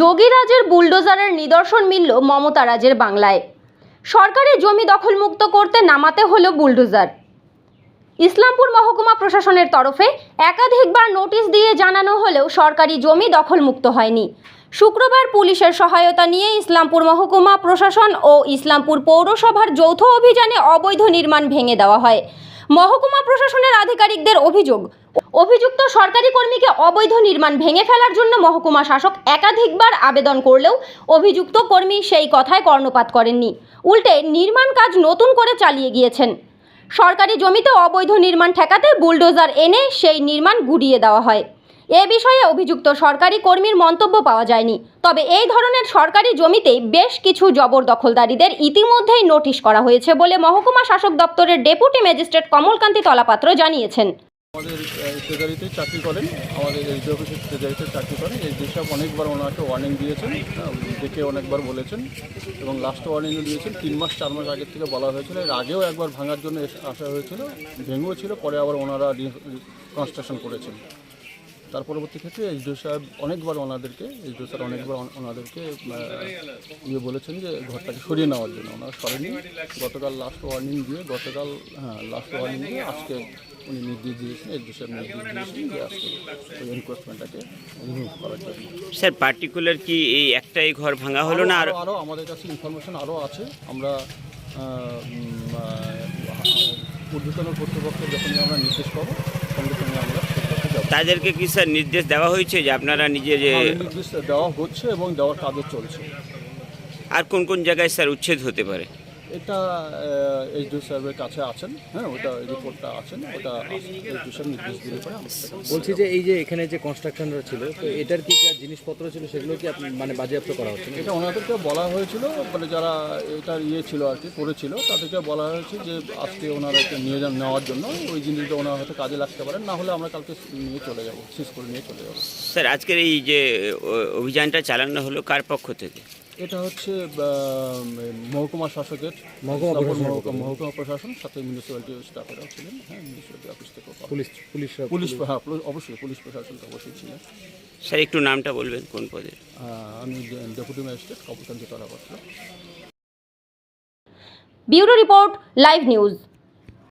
যোগীরাজের বুলডোজারের নিদর্শন মিলল মমতা রাজের বাংলায়। সরকারি জমি দখলমুক্ত করতে নামাতে হলো বুলডোজার। ইসলামপুর মহকুমা প্রশাসনের তরফে একাধিকবার নোটিশ দিয়ে জানানো হলেও সরকারি জমি দখলমুক্ত হয়নি। শুক্রবার পুলিশের সহায়তা নিয়ে ইসলামপুর মহকুমা প্রশাসন ও ইসলামপুর পৌরসভার যৌথ অভিযানে অবৈধ নির্মাণ ভেঙে দেওয়া হয়। মহকুমা প্রশাসনের আধিকারিকদের অভিযোগ অভিযুক্ত সরকারি কর্মীকে অবৈধ নির্মাণ ভেঙে ফেলার জন্য মহকুমা শাসক একাধিকবার আবেদন করলেও অভিযুক্ত কর্মী সেই কথায় কর্ণপাত করেননি। উল্টে নির্মাণ কাজ নতুন করে চালিয়ে গিয়েছেন। সরকারি জমিতে অবৈধ নির্মাণ ঠেকাতে বুলডোজার এনে সেই নির্মাণ গুড়িয়ে দেওয়া হয়। এ বিষয়ে অভিযুক্ত সরকারি কর্মীর মন্তব্য পাওয়া যায়নি। তবে এই ধরনের সরকারি জমিতে বেশ কিছু জবরদখলদারীদের ইতিমধ্যেই নোটিশ করা হয়েছে বলে মহকুমা শাসক দপ্তরের ডেপুটি ম্যাজিস্ট্রেট কমলকান্তি তলাপাত্র জানিয়েছেন। আমাদের ট্রেজারিতে চাকরি করেন। আমাদের এসডি অফিসের ট্রেজারিতে চাকরি করেন। এই যেসব অনেকবার ওনাকে ওয়ার্নিং দিয়েছেন দেখে অনেকবার বলেছেন এবং লাস্ট ওয়ার্নিংও দিয়েছেন। তিন মাস, চার মাস আগের থেকে বলা হয়েছিল, এর আগেও একবার ভাঙার জন্য আসা হয়েছিল, ভেঙেও ছিল, পরে আবার ওনারা কনস্ট্রাকশন করেছেন। তার পরবর্তী ক্ষেত্রে এইচডিও সাহেব অনেকবার ওনাদেরকে এইচডিও স্যার অনেকবার ওনাদেরকে ইয়ে বলেছেন যে ঘরটাকে সরিয়ে নেওয়ার জন্য। ওনারা সরেনি গতকাল লাস্ট ওয়ার্নিং দিয়ে গতকাল হ্যাঁ লাস্ট ওয়ার্নিং দিয়ে আজকে উনি নির্দেশ দিয়েছেন এইচডিও সাহেব নির্দেশ দিয়েছেন যে আজকে ওই এনক্রোচমেন্টটাকে রিমুভ করার জন্য। স্যার পার্টিকুলার কি এই একটাই ঘর ভাঙা হলো না আরও আরও আমাদের কাছে ইনফরমেশন আরও আছে। আমরা ঊর্ধ্বতন কর্তৃপক্ষের যখনই আমরা নির্দেশ পাবো সঙ্গে সঙ্গে আমরা সেটাতে যাব তাদেরকে কি স্যার নির্দেশ দেওয়া হয়েছে যে আপনারা নিজে যে নির্দেশ দেওয়া হচ্ছে এবং দেওয়ার কাজও চলছে। আর কোন কোন জায়গায় স্যার উচ্ছেদ হতে পারে? এটা এইচডিও সাহেবের কাছে আছেন। হ্যাঁ ওটা রিপোর্টটা আছেন ওটা এইচডিও সাহেব নির্দেশ দিলে পরে বলছি যে এই যে এখানে যে কনস্ট্রাকশনটা ছিল তো এটার কি যা জিনিসপত্র ছিল সেগুলো কি আপনি মানে বাজেয়াপ্ত করা হচ্ছে না? এটা ওনাদেরকে বলা হয়েছিল মানে যারা এটার ইয়ে ছিল আর কি করেছিল তাদেরকে বলা হয়েছে যে আজকে ওনারা এটা নিয়ে যান নেওয়ার জন্য ওই জিনিসটা ওনারা হয়তো কাজে লাগতে পারেন না হলে আমরা কালকে নিয়ে চলে যাব শেষ করে নিয়ে চলে যাব। স্যার আজকের এই যে অভিযানটা চালানো হলো কার পক্ষ থেকে? এটা হচ্ছে মহকুমা শাসকের মহকুমা মহকুমা প্রশাসন সাথে মিউনিসিপ্যালিটি স্টাফেরাও ছিলেন হ্যাঁ মিউনিসিপ্যালিটি অফিস থেকেও পাওয়া। পুলিশ পুলিশ হ্যাঁ অবশ্যই পুলিশ প্রশাসন তো অবশ্যই ছিলেন। স্যার একটু নামটা বলবেন কোন পদে? আমি deputy magistrate Kapakanti Talapatra bureau report live news.